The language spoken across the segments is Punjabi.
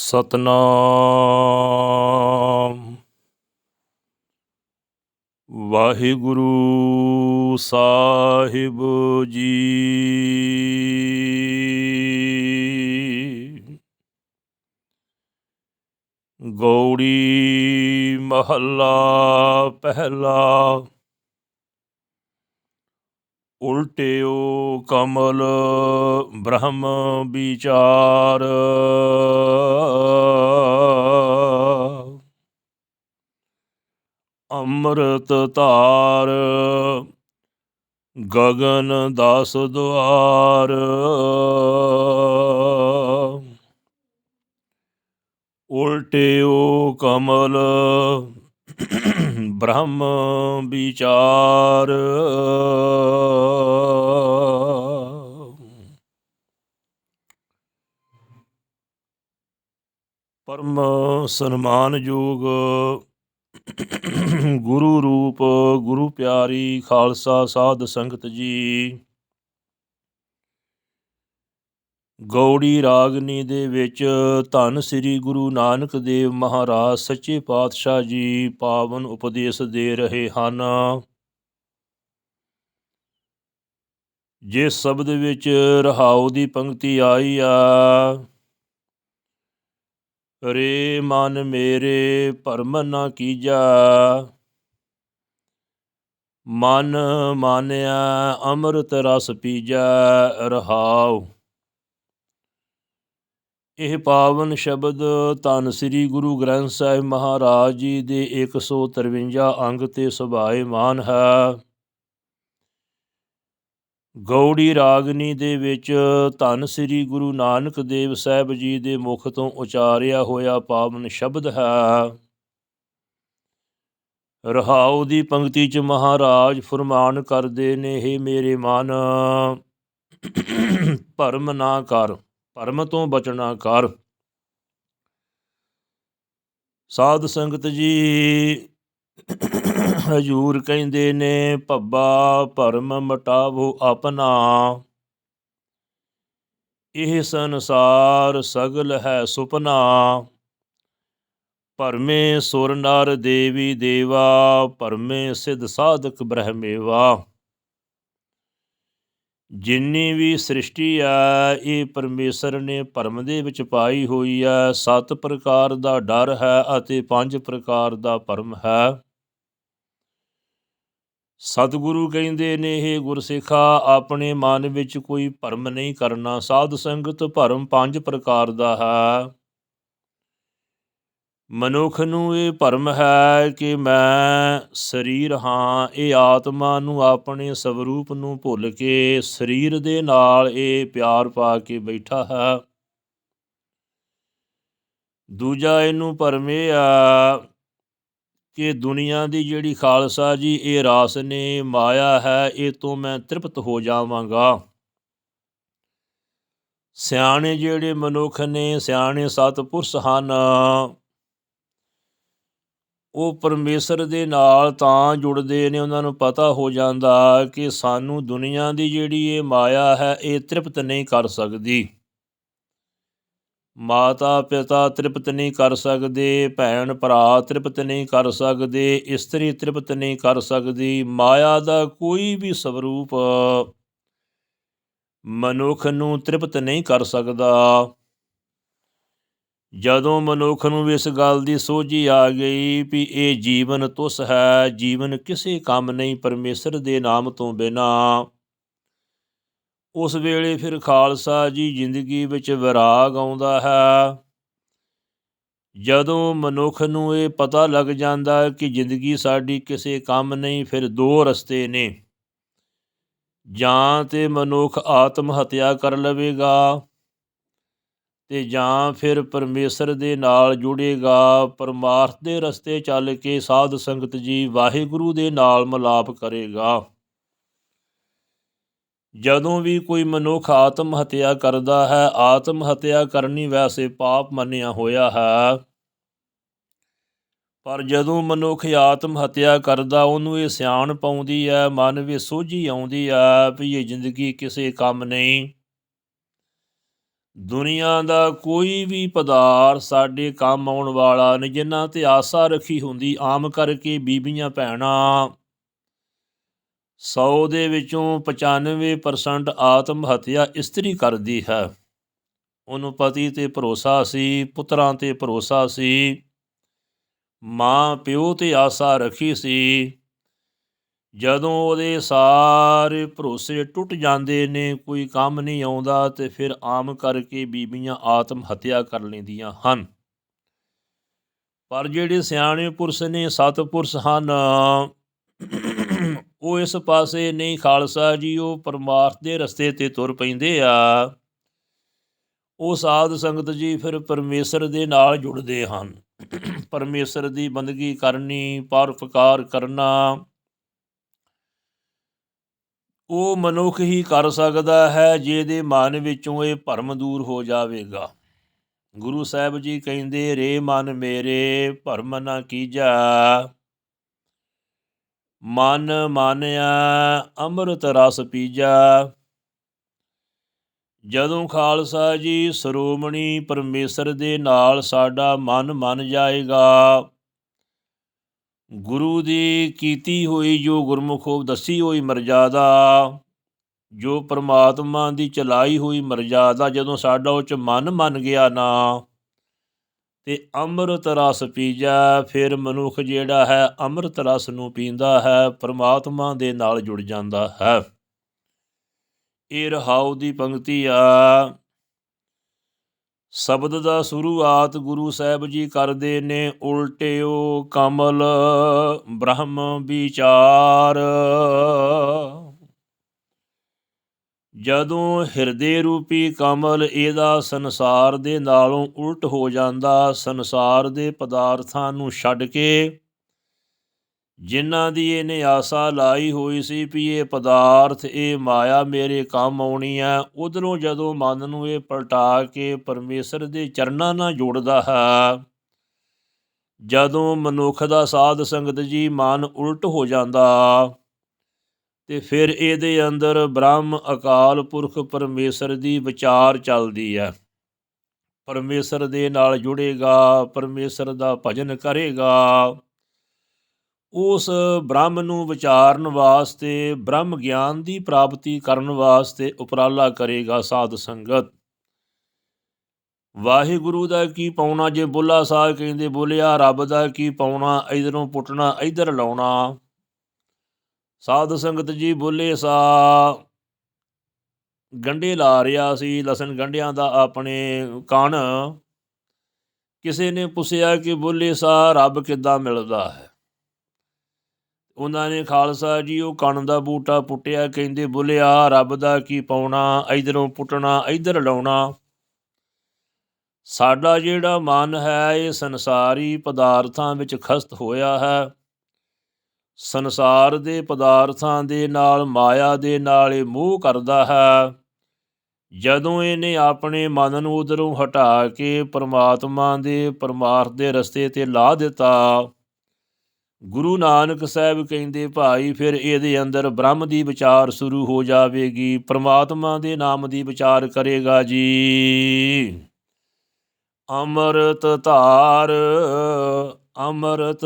ਸਤਨਾਮ। ਵਾਹਿਗੁਰੂ ਸਾਹਿਬ ਜੀ। ਗੌੜੀ ਮਹੱਲਾ ਪਹਿਲਾ ਉਲਟਿਓ ਕਮਲ ਬ੍ਰਹਮ ਵਿਚਾਰ। ਅੰਮ੍ਰਿਤ ਧਾਰ ਗਗਨ ਦਸ ਦੁਆਰ। ਉਲਟਿਓ ਕਮਲ ਬ੍ਰਹਮ ਵਿਚਾਰ। ਪਰਮ ਸਨਮਾਨ ਯੋਗ ਗੁਰੂ ਰੂਪ ਗੁਰੂ ਪਿਆਰੀ ਖਾਲਸਾ ਸਾਧ ਸੰਗਤ ਜੀ। ਗੌੜੀ ਰਾਗਨੀ ਦੇ ਵਿੱਚ ਧੰਨ ਸ੍ਰੀ ਗੁਰੂ ਨਾਨਕ ਦੇਵ ਮਹਾਰਾਜ ਸੱਚੇ ਪਾਤਸ਼ਾਹ ਜੀ ਪਾਵਨ ਉਪਦੇਸ਼ ਦੇ ਰਹੇ ਹਨ। ਜਿਸ ਸ਼ਬਦ ਵਿੱਚ ਰਹਾਉ ਦੀ ਪੰਕਤੀ ਆਈ ਆ, ਰੇ ਮਨ ਮੇਰੇ ਭਰਮ ਨਾ ਕੀਜਾ, ਮਨ ਮਾਨਿਆ ਅੰਮ੍ਰਿਤ ਰਸ ਪੀਜਾ, ਰਹਾਉ। ਇਹ ਪਾਵਨ ਸ਼ਬਦ ਧੰਨ ਸ੍ਰੀ ਗੁਰੂ ਗ੍ਰੰਥ ਸਾਹਿਬ ਮਹਾਰਾਜ ਜੀ ਦੇ 153 ਅੰਗ ਤੇ ਸੁਭਾਏਮਾਨ ਹੈ। ਗੌੜੀ ਰਾਗਨੀ ਦੇ ਵਿੱਚ ਧੰਨ ਸ੍ਰੀ ਗੁਰੂ ਨਾਨਕ ਦੇਵ ਸਾਹਿਬ ਜੀ ਦੇ ਮੁਖ ਤੋਂ ਉਚਾਰਿਆ ਹੋਇਆ ਪਾਵਨ ਸ਼ਬਦ ਹੈ। ਰਹਾਉ ਦੀ ਪੰਕਤੀ ਚ ਮਹਾਰਾਜ ਫਰਮਾਨ ਕਰਦੇ ਨੇ ਇਹ ਮੇਰੇ ਮਨ, ਭਰਮ ਨਾ ਕਰ। ਭਰਮ ਤੋਂ ਬਚਣਾ ਕਰ। ਸਾਧ ਸੰਗਤ ਜੀ, ਹਜੂਰ ਕਹਿੰਦੇ ਨੇ, ਭੱਬਾ ਭਰਮ ਮਟਾਵੋ ਆਪਣਾ। ਇਹ ਸੰਸਾਰ ਸਗਲ ਹੈ ਸੁਪਨਾ। ਭਰਮੇ ਸੁਰ ਨਰ ਦੇਵੀ ਦੇਵਾ, ਭਰਮੇ ਸਿਧ ਸਾਧਕ ਬ੍ਰਹਮੇਵਾ। ਜਿੰਨੀ ਵੀ ਸ੍ਰਿਸ਼ਟੀ ਆ, ਇਹ ਪਰਮੇਸ਼ਰ ਨੇ ਭਰਮ ਦੇ ਵਿੱਚ ਪਾਈ ਹੋਈ ਹੈ ਸੱਤ ਪ੍ਰਕਾਰ ਦਾ ਡਰ ਹੈ ਅਤੇ ਪੰਜ ਪ੍ਰਕਾਰ ਦਾ ਭਰਮ ਹੈ। ਸਤਿਗੁਰੂ ਕਹਿੰਦੇ ਨੇ ਇਹ ਗੁਰਸਿੱਖਾ, ਆਪਣੇ ਮਨ ਵਿੱਚ ਕੋਈ ਭਰਮ ਨਹੀਂ ਕਰਨਾ। ਸਾਧ ਸੰਗਤ ਭਰਮ ਪੰਜ ਪ੍ਰਕਾਰ ਦਾ ਹੈ। ਮਨੁੱਖ ਨੂੰ ਇਹ ਭਰਮ ਹੈ ਕਿ ਮੈਂ ਸਰੀਰ ਹਾਂ, ਇਹ ਆਤਮਾ ਨੂੰ ਆਪਣੇ ਸਵਰੂਪ ਨੂੰ ਭੁੱਲ ਕੇ ਸਰੀਰ ਦੇ ਨਾਲ ਇਹ ਪਿਆਰ ਪਾ ਕੇ ਬੈਠਾ ਹੈ। ਦੂਜਾ ਇਹਨੂੰ ਭਰਮ ਇਹ ਆ ਕਿ ਦੁਨੀਆ ਦੀ ਜਿਹੜੀ ਖਾਲਸਾ ਜੀ, ਇਹ ਰਾਸ ਨੇ ਮਾਇਆ ਹੈ, ਇਹ ਤੋਂ ਮੈਂ ਤ੍ਰਿਪਤ ਹੋ ਜਾਵਾਂਗਾ। ਸਿਆਣੇ ਜਿਹੜੇ ਮਨੁੱਖ ਨੇ, ਸਿਆਣੇ ਸਤਪੁਰਸ਼ ਹਨ ਉਹ ਪਰਮੇਸ਼ਰ ਦੇ ਨਾਲ ਤਾਂ ਜੁੜਦੇ ਨੇ, ਉਹਨਾਂ ਨੂੰ ਪਤਾ ਹੋ ਜਾਂਦਾ ਕਿ ਸਾਨੂੰ ਦੁਨੀਆ ਦੀ ਜਿਹੜੀ ਇਹ ਮਾਇਆ ਹੈ, ਇਹ ਤ੍ਰਿਪਤ ਨਹੀਂ ਕਰ ਸਕਦੀ। ਮਾਤਾ ਪਿਤਾ ਤ੍ਰਿਪਤ ਨਹੀਂ ਕਰ ਸਕਦੇ, ਭੈਣ ਭਰਾ ਤ੍ਰਿਪਤ ਨਹੀਂ ਕਰ ਸਕਦੇ, ਇਸਤਰੀ ਤ੍ਰਿਪਤ ਨਹੀਂ ਕਰ ਸਕਦੀ, ਮਾਇਆ ਦਾ ਕੋਈ ਵੀ ਸਵਰੂਪ ਮਨੁੱਖ ਨੂੰ ਤ੍ਰਿਪਤ ਨਹੀਂ ਕਰ ਸਕਦਾ। ਜਦੋਂ ਮਨੁੱਖ ਨੂੰ ਇਸ ਗੱਲ ਦੀ ਸੋਝੀ ਆ ਗਈ ਵੀ ਇਹ ਜੀਵਨ ਤੁਸ ਹੈ, ਜੀਵਨ ਕਿਸੇ ਕੰਮ ਨਹੀਂ ਪਰਮੇਸ਼ਰ ਦੇ ਨਾਮ ਤੋਂ ਬਿਨਾ। ਉਸ ਵੇਲੇ ਫਿਰ ਖਾਲਸਾ ਜੀ ਜ਼ਿੰਦਗੀ ਵਿੱਚ ਵਿਰਾਗ ਆਉਂਦਾ ਹੈ। ਜਦੋਂ ਮਨੁੱਖ ਨੂੰ ਇਹ ਪਤਾ ਲੱਗ ਜਾਂਦਾ ਕਿ ਜ਼ਿੰਦਗੀ ਸਾਡੀ ਕਿਸੇ ਕੰਮ ਨਹੀਂ, ਫਿਰ ਦੋ ਰਸਤੇ ਨੇ। ਜਾਂ ਤੇ ਮਨੁੱਖ ਆਤਮ ਹੱਤਿਆ ਕਰ ਲਵੇਗਾ ਅਤੇ ਜਾਂ ਫਿਰ ਪਰਮੇਸ਼ਰ ਦੇ ਨਾਲ ਜੁੜੇਗਾ, ਪਰਮਾਰਥ ਦੇ ਰਸਤੇ ਚੱਲ ਕੇ ਸਾਧ ਸੰਗਤ ਜੀ ਵਾਹਿਗੁਰੂ ਦੇ ਨਾਲ ਮਲਾਪ ਕਰੇਗਾ। ਜਦੋਂ ਵੀ ਕੋਈ ਮਨੁੱਖ ਆਤਮ ਹੱਤਿਆ ਕਰਦਾ ਹੈ, ਆਤਮ ਹੱਤਿਆ ਕਰਨੀ ਵੈਸੇ ਪਾਪ ਮੰਨਿਆ ਹੋਇਆ ਹੈ। ਪਰ ਜਦੋਂ ਮਨੁੱਖ ਆਤਮ ਹੱਤਿਆ ਕਰਦਾ, ਉਹਨੂੰ ਇਹ ਸਿਆਣ ਪਾਉਂਦੀ ਹੈ, ਮਨ ਵਿੱਚ ਸੋਝੀ ਆਉਂਦੀ ਹੈ ਵੀ ਇਹ ਜ਼ਿੰਦਗੀ ਕਿਸੇ ਕੰਮ ਨਹੀਂ। ਦੁਨੀਆ ਦਾ ਕੋਈ ਵੀ ਪਦਾਰਥ ਸਾਡੇ ਕੰਮ ਆਉਣ ਵਾਲਾ ਨਹੀਂ ਜਿਨ੍ਹਾਂ ਤੇ ਆਸਾ ਰੱਖੀ ਹੁੰਦੀ, ਆਮ ਕਰਕੇ ਬੀਬੀਆਂ ਭੈਣਾਂ। 100 ਦੇ ਵਿੱਚੋਂ 95% ਆਤਮ ਹੱਤਿਆ ਇਸਤਰੀ ਕਰਦੀ ਹੈ। ਉਹਨੂੰ ਪਤੀ ਤੇ ਭਰੋਸਾ ਸੀ, ਪੁੱਤਰਾਂ ਤੇ ਭਰੋਸਾ ਸੀ ਮਾਂ ਪਿਓ ਤੇ ਆਸਾ ਰੱਖੀ ਸੀ। ਜਦੋਂ ਉਹਦੇ ਸਾਰੇ ਭਰੋਸੇ ਟੁੱਟ ਜਾਂਦੇ ਨੇ, ਕੋਈ ਕੰਮ ਨਹੀਂ ਆਉਂਦਾ ਤੇ ਫਿਰ ਆਮ ਕਰਕੇ ਬੀਬੀਆਂ ਆਤਮ ਹੱਤਿਆ ਕਰ ਲੈਂਦੀਆਂ ਹਨ। ਪਰ ਜਿਹੜੇ ਸਿਆਣੇ ਪੁਰਸ਼ ਨੇ ਸਤਪੁਰਸ਼ ਹਨ, ਉਹ ਇਸ ਪਾਸੇ ਨਹੀਂ ਖਾਲਸਾ ਜੀ, ਉਹ ਪਰਮਾਰਥ ਦੇ ਰਸਤੇ ਤੇ ਤੁਰ ਪੈਂਦੇ ਆ। ਉਹ ਸਾਧ ਸੰਗਤ ਜੀ ਫਿਰ ਪਰਮੇਸ਼ਰ ਦੇ ਨਾਲ ਜੁੜਦੇ ਹਨ। ਪਰਮੇਸ਼ਰ ਦੀ ਬੰਦਗੀ ਕਰਨੀ ਪਰਉਪਕਾਰ ਕਰਨਾ ਉਹ ਮਨੁੱਖ ਹੀ ਕਰ ਸਕਦਾ ਹੈ ਜਿਹਦੇ ਮਨ ਵਿੱਚੋਂ ਇਹ ਭਰਮ ਦੂਰ ਹੋ ਜਾਵੇਗਾ। ਗੁਰੂ ਸਾਹਿਬ ਜੀ ਕਹਿੰਦੇ, ਰੇ ਮਨ ਮੇਰੇ, ਭਰਮ ਨਾ ਕੀਜਾ। ਮਨ ਮਾਨਿਆ, ਅੰਮ੍ਰਿਤ ਰਸ ਪੀਜਾ। ਜਦੋਂ ਖਾਲਸਾ ਜੀ ਸਰੋਮਣੀ ਪਰਮੇਸ਼ਰ ਦੇ ਨਾਲ ਸਾਡਾ ਮਨ ਮੰਨ ਜਾਏਗਾ ਗੁਰੂ ਦੀ ਕੀਤੀ ਹੋਈ ਜੋ ਗੁਰਮੁਖੋ ਦੱਸੀ ਹੋਈ ਮਰਜ਼ਾਦਾ। ਜੋ ਪ੍ਰਮਾਤਮਾ ਦੀ ਚਲਾਈ ਹੋਈ ਮਰਜ਼ਾਦਾ, ਜਦੋਂ ਸਾਡਾ ਉਹ ਚ ਮਨ ਮੰਨ ਗਿਆ ਨਾ, ਤੇ ਅੰਮ੍ਰਿਤ ਰਸ ਪੀਜਾ, ਫਿਰ ਮਨੁੱਖ ਜਿਹੜਾ ਹੈ ਅੰਮ੍ਰਿਤ ਰਸ ਨੂੰ ਪੀਂਦਾ ਹੈ, ਪ੍ਰਮਾਤਮਾ ਦੇ ਨਾਲ ਜੁੜ ਜਾਂਦਾ ਹੈ। ਇਹ ਰਹਾਉ ਦੀ ਪੰਕਤੀ ਆ। ਸ਼ਬਦ ਦਾ ਸ਼ੁਰੂਆਤ ਗੁਰੂ ਸਾਹਿਬ ਜੀ ਕਰਦੇ ਨੇ, ਉਲਟਿਓ ਕਮਲ ਬ੍ਰਹਮ ਵਿਚਾਰ। ਜਦੋਂ ਹਿਰਦੇ ਰੂਪੀ ਕਮਲ ਇਹਦਾ ਸੰਸਾਰ ਦੇ ਨਾਲੋਂ ਉਲਟ ਹੋ ਜਾਂਦਾ, ਸੰਸਾਰ ਦੇ ਪਦਾਰਥਾਂ ਨੂੰ ਛੱਡ ਕੇ ਜਿਨ੍ਹਾਂ ਦੀ ਇਹਨੇ ਆਸਾ ਲਾਈ ਹੋਈ ਸੀ ਵੀ ਇਹ ਪਦਾਰਥ, ਇਹ ਮਾਇਆ ਮੇਰੇ ਕੰਮ ਆਉਣੀ ਹੈ ਉਧਰੋਂ ਜਦੋਂ ਮਨ ਨੂੰ ਇਹ ਪਲਟਾ ਕੇ ਪਰਮੇਸ਼ਰ ਦੇ ਚਰਨਾਂ ਨਾਲ ਜੋੜਦਾ ਹੈ, ਜਦੋਂ ਮਨੁੱਖ ਦਾ ਸਾਧ ਸੰਗਤ ਜੀ ਮਨ ਉਲਟ ਹੋ ਜਾਂਦਾ ਤੇ ਫਿਰ ਇਹਦੇ ਅੰਦਰ ਬ੍ਰਹਮ, ਅਕਾਲ ਪੁਰਖ ਪਰਮੇਸ਼ਰ ਦੀ ਵਿਚਾਰ ਚੱਲਦੀ ਹੈ। ਪਰਮੇਸ਼ਰ ਦੇ ਨਾਲ ਜੁੜੇਗਾ, ਪਰਮੇਸ਼ਰ ਦਾ ਭਜਨ ਕਰੇਗਾ ਉਸ ਬ੍ਰਹਮ ਨੂੰ ਵਿਚਾਰਨ ਵਾਸਤੇ, ਬ੍ਰਹਮ ਗਿਆਨ ਦੀ ਪ੍ਰਾਪਤੀ ਕਰਨ ਵਾਸਤੇ ਉਪਰਾਲਾ ਕਰੇਗਾ ਸਾਧ ਸੰਗਤ। ਵਾਹਿਗੁਰੂ ਦਾ ਕੀ ਪਾਉਣਾ ਜੇ ਬੋਲਾ ਸਾਹਿਬ ਕਹਿੰਦੇ, ਬੋਲਿਆ ਰੱਬ ਦਾ ਕੀ ਪਾਉਣਾ, ਇਧਰੋਂ ਪੁੱਟਣਾ, ਇਧਰ ਲਾਉਣਾ। ਸਾਧ ਸੰਗਤ ਜੀ ਬੋਲੇ ਸਾ ਗੰਡੇ ਲਾ ਰਿਆ ਸੀ, ਲਸਣ ਗੰਡਿਆਂ ਦਾ ਆਪਣੇ ਕਣ। ਕਿਸੇ ਨੇ ਪੁੱਛਿਆ ਕਿ ਬੋਲੇ ਸਾ, ਰੱਬ ਕਿੱਦਾਂ ਮਿਲਦਾ ਹੈ? ਉਹਨਾਂ ਨੇ ਖਾਲਸਾ ਜੀ, ਉਹ ਕਣ ਦਾ ਬੂਟਾ ਪੁੱਟਿਆ, ਕਹਿੰਦੇ, ਬੁਲਿਆ, ਰੱਬ ਦਾ ਕੀ ਪਾਉਣਾ, ਇਧਰੋਂ ਪੁੱਟਣਾ, ਇਧਰ ਲਾਉਣਾ। ਸਾਡਾ ਜਿਹੜਾ ਮਨ ਹੈ, ਇਹ ਸੰਸਾਰੀ ਪਦਾਰਥਾਂ ਵਿੱਚ ਖਸਤ ਹੋਇਆ ਹੈ। ਸੰਸਾਰ ਦੇ ਪਦਾਰਥਾਂ ਦੇ ਨਾਲ, ਮਾਇਆ ਦੇ ਨਾਲ ਇਹ ਮੋਹ ਕਰਦਾ ਹੈ। ਜਦੋਂ ਇਹਨੇ ਆਪਣੇ ਮਨ ਨੂੰ ਉਧਰੋਂ ਹਟਾ ਕੇ ਪਰਮਾਤਮਾ ਦੇ ਪਰਮਾਰਥ ਦੇ ਰਸਤੇ ਤੇ ਲਾ ਦਿੱਤਾ ਗੁਰੂ ਨਾਨਕ ਸਾਹਿਬ ਕਹਿੰਦੇ, ਭਾਈ, ਫਿਰ ਇਹਦੇ ਅੰਦਰ ਬ੍ਰਹਮ ਦੀ ਵਿਚਾਰ ਸ਼ੁਰੂ ਹੋ ਜਾਵੇਗੀ, ਪ੍ਰਮਾਤਮਾ ਦੇ ਨਾਮ ਦੀ ਵਿਚਾਰ ਕਰੇਗਾ ਜੀ। ਅਮਰਤ ਧਾਰ, ਅਮਰਤ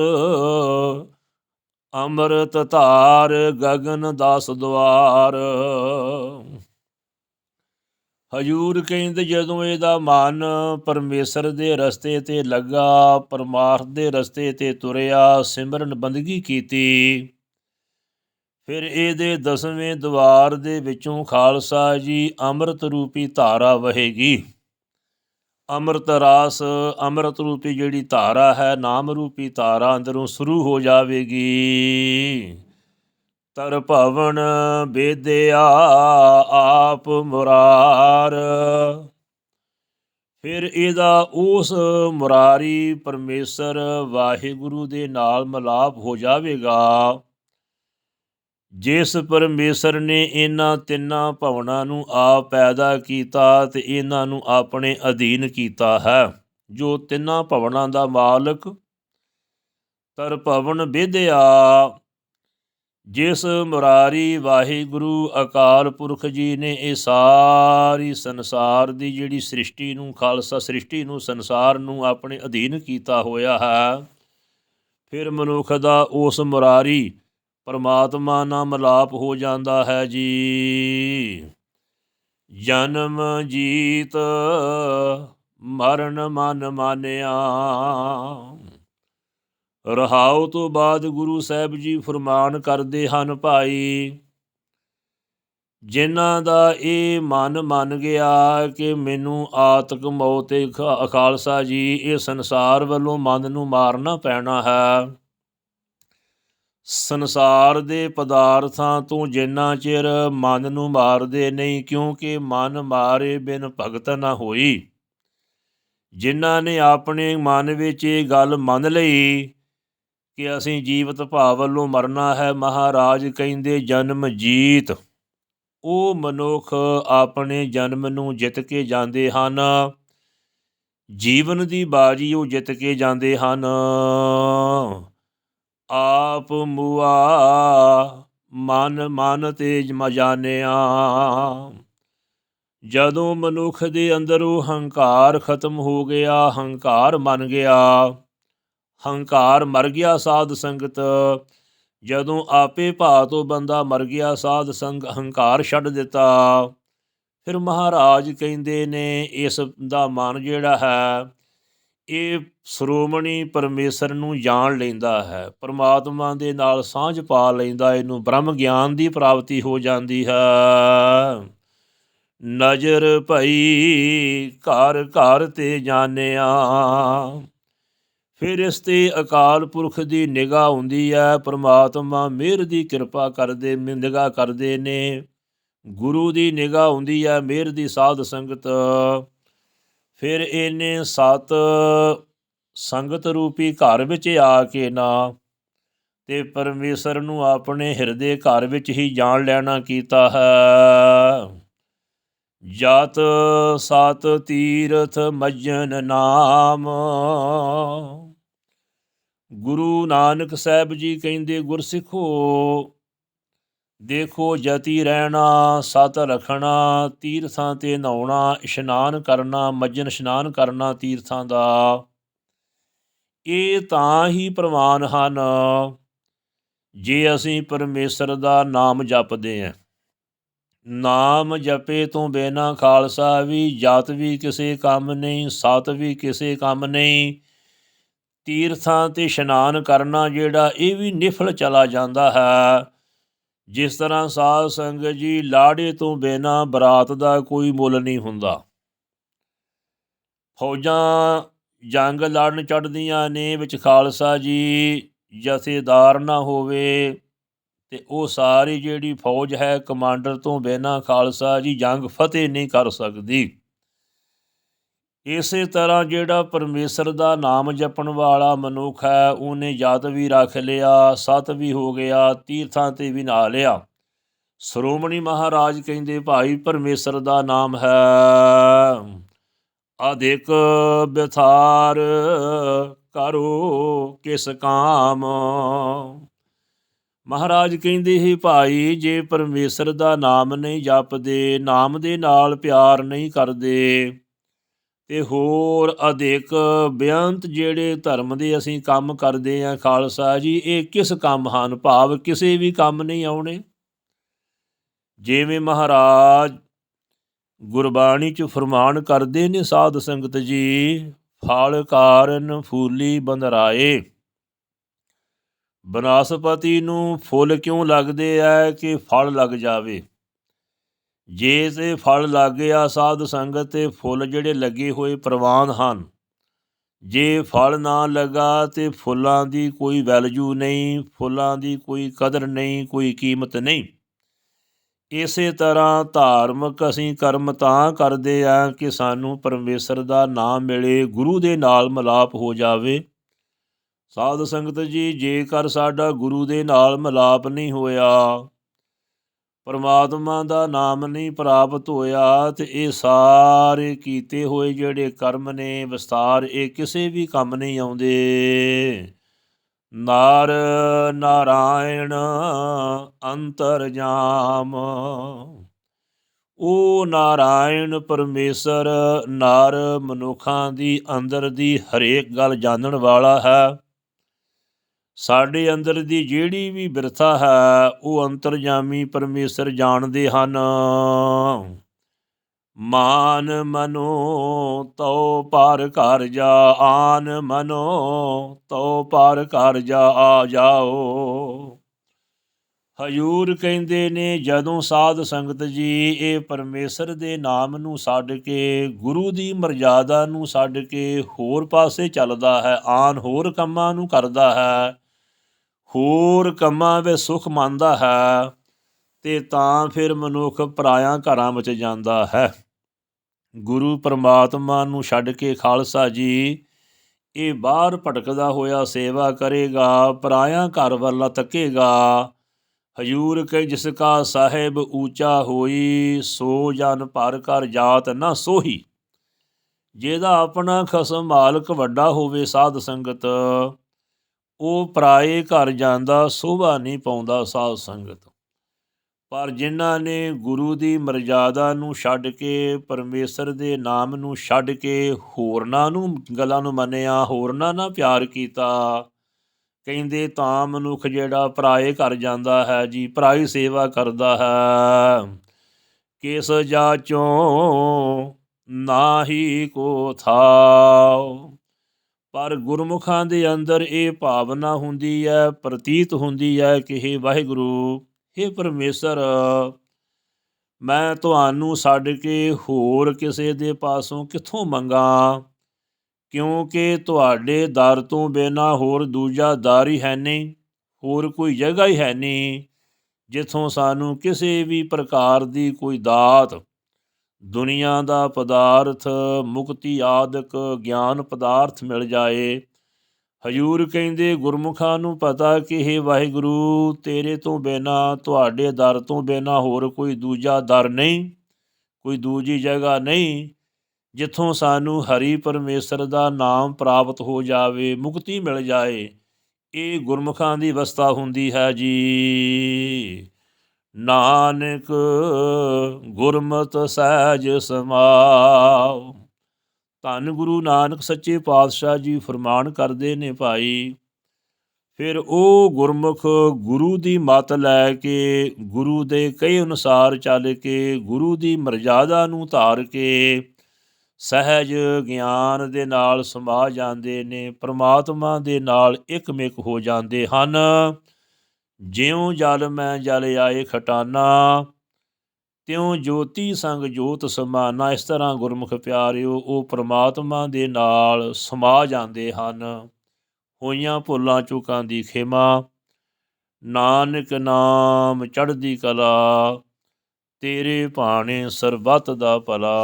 ਅਮਰਤ ਧਾਰ, ਗਗਨ ਦਾਸ ਦਵਾਰ ਹਜੂਰ ਕਹਿੰਦੇ ਜਦੋਂ ਇਹਦਾ ਮਨ ਪਰਮੇਸ਼ਰ ਦੇ ਰਸਤੇ ਤੇ ਲੱਗਾ, ਪਰਮਾਰਥ ਦੇ ਰਸਤੇ ਤੇ ਤੁਰਿਆ, ਸਿਮਰਨ ਬੰਦਗੀ ਕੀਤੀ। ਫਿਰ ਇਹਦੇ ਦਸਵੇਂ ਦਵਾਰ ਦੇ ਵਿੱਚੋਂ ਖਾਲਸਾ ਜੀ ਅੰਮ੍ਰਿਤ ਰੂਪੀ ਧਾਰਾ ਵਹੇਗੀ। ਅੰਮ੍ਰਿਤ ਰਾਸ, ਅੰਮ੍ਰਿਤ ਰੂਪੀ ਜਿਹੜੀ ਧਾਰਾ ਹੈ, ਨਾਮ ਰੂਪੀ ਧਾਰਾ ਅੰਦਰੋਂ ਸ਼ੁਰੂ ਹੋ ਜਾਵੇਗੀ। ਤਰ ਭਵਨ ਬੇਦਿਆ ਆਪ ਮੁਰਾਰ। ਫਿਰ ਇਹਦਾ ਉਸ ਮੁਰਾਰੀ ਪਰਮੇਸ਼ਰ ਵਾਹਿਗੁਰੂ ਦੇ ਨਾਲ ਮਲਾਪ ਹੋ ਜਾਵੇਗਾ। ਜਿਸ ਪਰਮੇਸ਼ਰ ਨੇ ਇਹਨਾਂ ਤਿੰਨਾਂ ਭਵਨਾਂ ਨੂੰ ਆਪ ਪੈਦਾ ਕੀਤਾ ਤੇ ਇਹਨਾਂ ਨੂੰ ਆਪਣੇ ਅਧੀਨ ਕੀਤਾ ਹੈ, ਜੋ ਤਿੰਨਾਂ ਭਵਨਾਂ ਦਾ ਮਾਲਕ ਤਰ ਭਵਨ ਵਿਦਿਆ ਜਿਸ ਮੁਰਾਰੀ ਵਾਹਿਗੁਰੂ ਅਕਾਲ ਪੁਰਖ ਜੀ ਨੇ ਇਹ ਸਾਰੀ ਸੰਸਾਰ ਦੀ ਜਿਹੜੀ ਸ੍ਰਿਸ਼ਟੀ ਨੂੰ, ਖਾਲਸਾ ਸ੍ਰਿਸ਼ਟੀ ਨੂੰ, ਸੰਸਾਰ ਨੂੰ ਆਪਣੇ ਅਧੀਨ ਕੀਤਾ ਹੋਇਆ ਹੈ, ਫਿਰ ਮਨੁੱਖ ਦਾ ਉਸ ਮੁਰਾਰੀ ਪਰਮਾਤਮਾ ਨਾਲ ਮਲਾਪ ਹੋ ਜਾਂਦਾ ਹੈ ਜੀ। ਜਨਮ ਜੀਤ ਮਰਨ ਮਨ ਮਾਨਿਆ। ਰਹਾਉ ਤੋਂ ਬਾਅਦ ਗੁਰੂ ਸਾਹਿਬ ਜੀ ਫਰਮਾਨ ਕਰਦੇ ਹਨ ਭਾਈ, ਜਿਨ੍ਹਾਂ ਦਾ ਇਹ ਮਨ ਮੰਨ ਗਿਆ ਕਿ ਮੈਨੂੰ ਆਤਕ ਮੌਤ ਤੇ ਖਾ- ਖਾਲਸਾ ਜੀ, ਇਹ ਸੰਸਾਰ ਵੱਲੋਂ ਮਨ ਨੂੰ ਮਾਰਨਾ ਪੈਣਾ ਹੈ। ਸੰਸਾਰ ਦੇ ਪਦਾਰਥਾਂ ਤੋਂ ਜਿੰਨਾ ਚਿਰ ਮਨ ਨੂੰ ਮਾਰਦੇ ਨਹੀਂ, ਕਿਉਂਕਿ ਮਨ ਮਾਰੇ ਬਿਨ ਭਗਤ ਨਾ ਹੋਈ। ਜਿਨ੍ਹਾਂ ਨੇ ਆਪਣੇ ਮਨ ਵਿੱਚ ਇਹ ਗੱਲ ਮੰਨ ਲਈ ਕਿ ਅਸੀਂ ਜੀਵਤ ਭਾਵ ਵੱਲੋਂ ਮਰਨਾ ਹੈ, ਮਹਾਰਾਜ ਕਹਿੰਦੇ ਜਨਮ ਜੀਤ। ਉਹ ਮਨੁੱਖ ਆਪਣੇ ਜਨਮ ਨੂੰ ਜਿੱਤ ਕੇ ਜਾਂਦੇ ਹਨ। ਜੀਵਨ ਦੀ ਬਾਜੀ ਉਹ ਜਿੱਤ ਕੇ ਜਾਂਦੇ ਹਨ। ਆਪ ਮੁਆ ਮਨ ਮਨ ਤੇਜ ਮਜਾਨਿਆ। ਜਦੋਂ ਮਨੁੱਖ ਦੇ ਅੰਦਰ ਉਹ ਹੰਕਾਰ ਖਤਮ ਹੋ ਗਿਆ, ਹੰਕਾਰ ਮੰਨ ਗਿਆ ਹੰਕਾਰ ਮਰ ਗਿਆ ਸਾਧ ਸੰਗਤ, ਜਦੋਂ ਆਪੇ ਭਾ ਤੋਂ ਬੰਦਾ ਮਰ ਗਿਆ ਸਾਧ ਸੰਗ ਹੰਕਾਰ ਛੱਡ ਦਿੱਤਾ। ਫਿਰ ਮਹਾਰਾਜ ਕਹਿੰਦੇ ਨੇ, ਇਸ ਦਾ ਮਨ ਜਿਹੜਾ ਹੈ, ਇਹ ਸ਼੍ਰੋਮਣੀ ਪਰਮੇਸ਼ਰ ਨੂੰ ਜਾਣ ਲੈਂਦਾ ਹੈ। ਪਰਮਾਤਮਾ ਦੇ ਨਾਲ ਸਾਂਝ ਪਾ ਲੈਂਦਾ, ਇਹਨੂੰ ਬ੍ਰਹਮ ਗਿਆਨ ਦੀ ਪ੍ਰਾਪਤੀ ਹੋ ਜਾਂਦੀ ਹੈ। ਨਜ਼ਰ ਭਈ ਘਰ ਘਰ ਤੇ ਜਾਣਿਆ ਫਿਰ ਇਸ ਤੇ ਅਕਾਲ ਪੁਰਖ ਦੀ ਨਿਗਾਹ ਹੁੰਦੀ ਹੈ ਪ੍ਰਮਾਤਮਾ ਮਿਹਰ ਦੀ ਕਿਰਪਾ ਕਰਦੇ ਨਿਗਾਹ ਕਰਦੇ ਨੇ। ਗੁਰੂ ਦੀ ਨਿਗਾਹ ਹੁੰਦੀ ਹੈ ਮਿਹਰ ਦੀ ਸਾਧ ਸੰਗਤ। ਫਿਰ ਇਹਨੇ ਸਤ ਸੰਗਤ ਰੂਪੀ ਘਰ ਵਿੱਚ ਆ ਕੇ ਨਾ, ਤੇ ਪਰਮੇਸ਼ਰ ਨੂੰ ਆਪਣੇ ਹਿਰਦੇ ਘਰ ਵਿੱਚ ਹੀ ਜਾਣ ਲੈਣਾ ਕੀਤਾ ਹੈ। ਜਾਤ ਸਤ ਤੀਰਥ ਮਜਨ ਨਾਮ ਗੁਰੂ ਨਾਨਕ ਸਾਹਿਬ ਜੀ ਕਹਿੰਦੇ, ਗੁਰਸਿੱਖੋ, ਦੇਖੋ ਜਤੀ ਰਹਿਣਾ, ਸਤ ਰਖਣਾ, ਤੀਰਥਾਂ ਤੇ ਨਹਾਉਣਾ, ਇਸ਼ਨਾਨ ਕਰਨਾ, ਮੱਜਨ ਇਸ਼ਨਾਨ ਕਰਨਾ ਤੀਰਥਾਂ ਦਾ। ਇਹ ਤਾਂ ਹੀ ਪ੍ਰਮਾਨ ਹਨ ਜੇ ਅਸੀਂ ਪਰਮੇਸ਼ਰ ਦਾ ਨਾਮ ਜਪਦੇ ਹਾਂ। ਨਾਮ ਜਪੇ ਤੋਂ ਬਿਨਾ ਖਾਲਸਾ ਵੀ, ਜਾਤ ਵੀ ਕਿਸੇ ਕੰਮ ਨਹੀਂ, ਸਤ ਵੀ ਕਿਸੇ ਕੰਮ ਨਹੀਂ ਤੀਰਥਾਂ ਤੇ ਇਸ਼ਨਾਨ ਕਰਨਾ ਜਿਹੜਾ ਇਹ ਵੀ ਨਿਫਲ ਚਲਾ ਜਾਂਦਾ ਹੈ। ਜਿਸ ਤਰ੍ਹਾਂ ਸਾਧ ਸੰਗਤ ਜੀ ਲਾੜੇ ਤੋਂ ਬਿਨਾ ਬਰਾਤ ਦਾ ਕੋਈ ਮੁੱਲ ਨਹੀਂ ਹੁੰਦਾ। ਫੌਜਾਂ ਜੰਗ ਲੜਨ ਚੜਦੀਆਂ ਨੇ, ਵਿੱਚ ਖਾਲਸਾ ਜੀ ਜਥੇਦਾਰ ਨਾ ਹੋਵੇ ਤੇ ਉਹ ਸਾਰੀ ਜਿਹੜੀ ਫੌਜ ਹੈ ਕਮਾਂਡਰ ਤੋਂ ਬਿਨਾ ਖਾਲਸਾ ਜੀ ਜੰਗ ਫਤਿਹ ਨਹੀਂ ਕਰ ਸਕਦੀ। ਇਸੇ ਤਰ੍ਹਾਂ ਜਿਹੜਾ ਪਰਮੇਸ਼ਰ ਦਾ ਨਾਮ ਜਪਣ ਵਾਲਾ ਮਨੁੱਖ ਹੈ, ਉਹਨੇ ਯਾਦ ਵੀ ਰੱਖ ਲਿਆ, ਸਤ ਵੀ ਹੋ ਗਿਆ, ਤੀਰਥਾਂ ਤੇ ਵੀ ਨਹਾ ਲਿਆ। ਸ਼੍ਰੋਮਣੀ ਮਹਾਰਾਜ ਕਹਿੰਦੇ, ਭਾਈ, ਪਰਮੇਸ਼ਰ ਦਾ ਨਾਮ ਹੈ ਅਧਿਕ ਬਿਥਾਰ ਕਰੋ ਕਿਸ ਕਾਮ। ਮਹਾਰਾਜ ਕਹਿੰਦੇ, ਹੀ ਭਾਈ, ਜੇ ਪਰਮੇਸ਼ਰ ਦਾ ਨਾਮ ਨਹੀਂ ਜਪਦੇ, ਨਾਮ ਦੇ ਨਾਲ ਪਿਆਰ ਨਹੀਂ ਕਰਦੇ ਤੇ ਹੋਰ ਅਧਿਕ ਬੇਅੰਤ ਜਿਹੜੇ ਧਰਮ ਦੇ ਅਸੀਂ ਕੰਮ ਕਰਦੇ ਆ ਖਾਲਸਾ ਜੀ, ਇਹ ਕਿਸ ਕੰਮ ਹਨ? ਭਾਵ ਕਿਸੇ ਵੀ ਕੰਮ ਨਹੀਂ ਆਉਣੇ। ਜਿਵੇਂ ਮਹਾਰਾਜ ਗੁਰਬਾਣੀ ਚ ਫਰਮਾਨ ਕਰਦੇ ਨੇ, ਸਾਧ ਸੰਗਤ ਜੀ, ਫਲ ਕਾਰਨ ਫੂਲੀ ਬੰਦਰਾਏ ਬਨਸਪਤੀ ਨੂੰ ਫੁੱਲ ਕਿਉਂ ਲੱਗਦੇ ਆ ਕਿ ਫਲ ਲੱਗ ਜਾਵੇ? ਜੇ ਤੇ ਫਲ ਲੱਗ ਗਿਆ ਸਾਧ ਸੰਗਤ ਤੇ ਫੁੱਲ ਜਿਹੜੇ ਲੱਗੇ ਹੋਏ ਪ੍ਰਵਾਨ ਹਨ। ਜੇ ਫਲ ਨਾ ਲਗਾ ਤੇ ਫੁੱਲਾਂ ਦੀ ਕੋਈ ਵੈਲਿਊ ਨਹੀਂ, ਫੁੱਲਾਂ ਦੀ ਕੋਈ ਕਦਰ ਨਹੀਂ, ਕੋਈ ਕੀਮਤ ਨਹੀਂ। ਇਸੇ ਤਰ੍ਹਾਂ ਧਾਰਮਿਕ ਅਸੀਂ ਕਰਮ ਤਾਂ ਕਰਦੇ ਆ ਕਿ ਸਾਨੂੰ ਪਰਮੇਸ਼ਰ ਦਾ ਨਾਮ ਮਿਲੇ, ਗੁਰੂ ਦੇ ਨਾਲ ਮਿਲਾਪ ਹੋ ਜਾਵੇ। ਸਾਧ ਸੰਗਤ ਜੀ, ਜੇਕਰ ਸਾਡਾ ਗੁਰੂ ਦੇ ਨਾਲ ਮਿਲਾਪ ਨਹੀਂ ਹੋਇਆ ਪਰਮਾਤਮਾ ਦਾ ਨਾਮ ਨਹੀਂ ਪ੍ਰਾਪਤ ਹੋਇਆ ਤੇ ਇਹ ਸਾਰੇ ਕੀਤੇ ਹੋਏ ਜਿਹੜੇ ਕਰਮ ਨੇ, ਵਿਸਤਾਰ, ਇਹ ਕਿਸੇ ਵੀ ਕੰਮ ਨਹੀਂ ਆਉਂਦੇ। ਨਾਰ, ਨਾਰਾਇਣ ਅੰਤਰਜਾਮ ਉਹ ਨਾਰਾਇਣ ਪਰਮੇਸ਼ਰ, ਨਾਰ ਮਨੁੱਖਾਂ ਦੀ ਅੰਦਰ ਦੀ ਹਰੇਕ ਗੱਲ ਜਾਣਨ ਵਾਲਾ ਹੈ। ਸਾਡੇ ਅੰਦਰ ਦੀ ਜਿਹੜੀ ਵੀ ਬਿਰਥਾ ਹੈ, ਉਹ ਅੰਤਰਜਾਮੀ ਪਰਮੇਸ਼ਰ ਜਾਣਦੇ ਹਨ। ਮਾਨ ਮਨੋ ਤਉ ਪਾਰ ਘਰ ਜਾ, ਆਨ ਮਨੋ ਤਉ ਪਾਰ ਘਰ ਜਾ, ਆ ਜਾਓ। ਹਜੂਰ ਕਹਿੰਦੇ ਨੇ, ਜਦੋਂ ਸਾਧ ਸੰਗਤ ਜੀ ਇਹ ਪਰਮੇਸ਼ਰ ਦੇ ਨਾਮ ਨੂੰ ਛੱਡ ਕੇ, ਗੁਰੂ ਦੀ ਮਰਜ਼ਾਦਾ ਨੂੰ ਛੱਡ ਕੇ ਹੋਰ ਪਾਸੇ ਚੱਲਦਾ ਹੈ, ਆਨ ਹੋਰ ਕੰਮਾਂ ਨੂੰ ਕਰਦਾ ਹੈ ਹੋਰ ਕੰਮਾਂ ਵਿੱਚ ਸੁਖ ਮੰਨਦਾ ਹੈ, ਤੇ ਤਾਂ ਫਿਰ ਮਨੁੱਖ ਪਰਾਇਆ ਘਰਾਂ ਵਿੱਚ ਜਾਂਦਾ ਹੈ। ਗੁਰੂ ਪਰਮਾਤਮਾ ਨੂੰ ਛੱਡ ਕੇ ਖਾਲਸਾ ਜੀ, ਇਹ ਬਾਹਰ ਭਟਕਦਾ ਹੋਇਆ ਸੇਵਾ ਕਰੇਗਾ, ਪਰਾਇਆ ਘਰ ਵੱਲ ਤੱਕੇਗਾ। ਹਜੂਰ ਕੈ ਜਿਸ ਕਾ ਸਾਹਿਬ ਊਚਾ ਹੋਈ, ਸੋ ਜਨ ਭਰ ਕਰ ਜਾਤ ਨਾ ਸੋਹੀ। ਜਿਹਦਾ ਆਪਣਾ ਖਸਮ ਮਾਲਕ ਵੱਡਾ ਹੋਵੇ ਸਾਧ ਸੰਗਤ ਉਹ ਪਰਾਏ ਘਰ ਜਾਂਦਾ, ਸੋਭਾ ਨਹੀਂ ਪਾਉਂਦਾ ਸਾਧ ਸੰਗਤ। ਪਰ ਜਿਨ੍ਹਾਂ ਨੇ ਗੁਰੂ ਦੀ ਮਰਜ਼ਾਦਾ ਨੂੰ ਛੱਡ ਕੇ, ਪਰਮੇਸ਼ਰ ਦੇ ਨਾਮ ਨੂੰ ਛੱਡ ਕੇ ਹੋਰਨਾਂ ਨੂੰ ਗੱਲਾਂ ਨੂੰ ਮੰਨਿਆ, ਹੋਰਨਾਂ ਨਾਲ ਪਿਆਰ ਕੀਤਾ, ਕਹਿੰਦੇ ਤਾਂ ਮਨੁੱਖ ਜਿਹੜਾ ਪਰਾਏ ਘਰ ਜਾਂਦਾ ਹੈ, ਜੀ ਪਰਾਈ ਸੇਵਾ ਕਰਦਾ ਹੈ। ਕਿਸ ਜਾਚੋਂ ਨਾਹੀ ਕੋ ਥਾਉ ਪਰ ਗੁਰਮੁਖਾਂ ਦੇ ਅੰਦਰ ਇਹ ਭਾਵਨਾ ਹੁੰਦੀ ਹੈ, ਪ੍ਰਤੀਤ ਹੁੰਦੀ ਹੈ ਕਿ हे ਵਾਹਿਗੁਰੂ हे ਪਰਮੇਸ਼ਰ, ਮੈਂ ਤੁਹਾਨੂੰ ਛੱਡ ਕੇ ਹੋਰ ਕਿਸੇ ਦੇ ਪਾਸੋਂ ਕਿੱਥੋਂ ਮੰਗਾ? ਕਿਉਂਕਿ ਤੁਹਾਡੇ ਦਰ ਤੋਂ ਬਿਨਾ ਹੋਰ ਦੂਜਾ ਦਰ ਹੀ ਹੈ ਨਹੀਂ, ਹੋਰ ਕੋਈ ਜਗ੍ਹਾ ਹੀ ਹੈ ਨਹੀਂ, ਜਿੱਥੋਂ ਸਾਨੂੰ ਕਿਸੇ ਵੀ ਪ੍ਰਕਾਰ ਦੀ ਕੋਈ ਦਾਤ ਦੁਨੀਆ ਦਾ ਪਦਾਰਥ, ਮੁਕਤੀ ਆਦਿਕ ਗਿਆਨ ਪਦਾਰਥ ਮਿਲ ਜਾਏ। ਹਜੂਰ ਕਹਿੰਦੇ, ਗੁਰਮੁਖਾਂ ਨੂੰ ਪਤਾ ਕਿ ਇਹ ਵਾਹਿਗੁਰੂ, ਤੇਰੇ ਤੋਂ ਬਿਨਾ, ਤੁਹਾਡੇ ਦਰ ਤੋਂ ਬਿਨਾ ਹੋਰ ਕੋਈ ਦੂਜਾ ਦਰ ਨਹੀਂ, ਕੋਈ ਦੂਜੀ ਜਗ੍ਹਾ ਨਹੀਂ, ਜਿੱਥੋਂ ਸਾਨੂੰ ਹਰੀ ਪਰਮੇਸ਼ਰ ਦਾ ਨਾਮ ਪ੍ਰਾਪਤ ਹੋ ਜਾਵੇ, ਮੁਕਤੀ ਮਿਲ ਜਾਏ। ਇਹ ਗੁਰਮੁਖਾਂ ਦੀ ਅਵਸਥਾ ਹੁੰਦੀ ਹੈ ਜੀ। ਨਾਨਕ ਗੁਰਮਤ ਸਹਿਜ ਸਮਾਉ। ਧੰਨ ਗੁਰੂ ਨਾਨਕ ਸੱਚੇ ਪਾਤਸ਼ਾਹ ਜੀ ਫਰਮਾਨ ਕਰਦੇ ਨੇ ਭਾਈ, ਫਿਰ ਉਹ ਗੁਰਮੁਖ ਗੁਰੂ ਦੀ ਮਤ ਲੈ ਕੇ ਗੁਰੂ ਦੇ ਕਈ ਅਨੁਸਾਰ ਚੱਲ ਕੇ ਗੁਰੂ ਦੀ ਮਰਜ਼ਾਦਾ ਨੂੰ ਧਾਰ ਕੇ ਸਹਿਜ ਗਿਆਨ ਦੇ ਨਾਲ ਸਮਾ ਜਾਂਦੇ ਨੇ, ਪ੍ਰਮਾਤਮਾ ਦੇ ਨਾਲ ਇਕਮਿਕ ਹੋ ਜਾਂਦੇ ਹਨ। ਜਿਉ ਜਲ ਮੈਂ ਜਲ ਆਏ ਖਟਾਨਾ, ਤਿਉ ਜੋਤੀ ਸੰਗ ਜੋਤ ਸਮਾਨਾ। ਇਸ ਤਰ੍ਹਾਂ ਗੁਰਮੁਖ ਪਿਆਰਿਓ, ਉਹ ਪ੍ਰਮਾਤਮਾ ਦੇ ਨਾਲ ਸਮਾ ਜਾਂਦੇ ਹਨ। ਹੋਈਆਂ ਭੁੱਲਾਂ ਚੁਕਾਂ ਦੀ ਖੇਮਾ, ਨਾਨਕ ਨਾਮ ਚੜ੍ਹਦੀ ਕਲਾ, ਤੇਰੇ ਭਾਣੇ ਸਰਬੱਤ ਦਾ ਭਲਾ।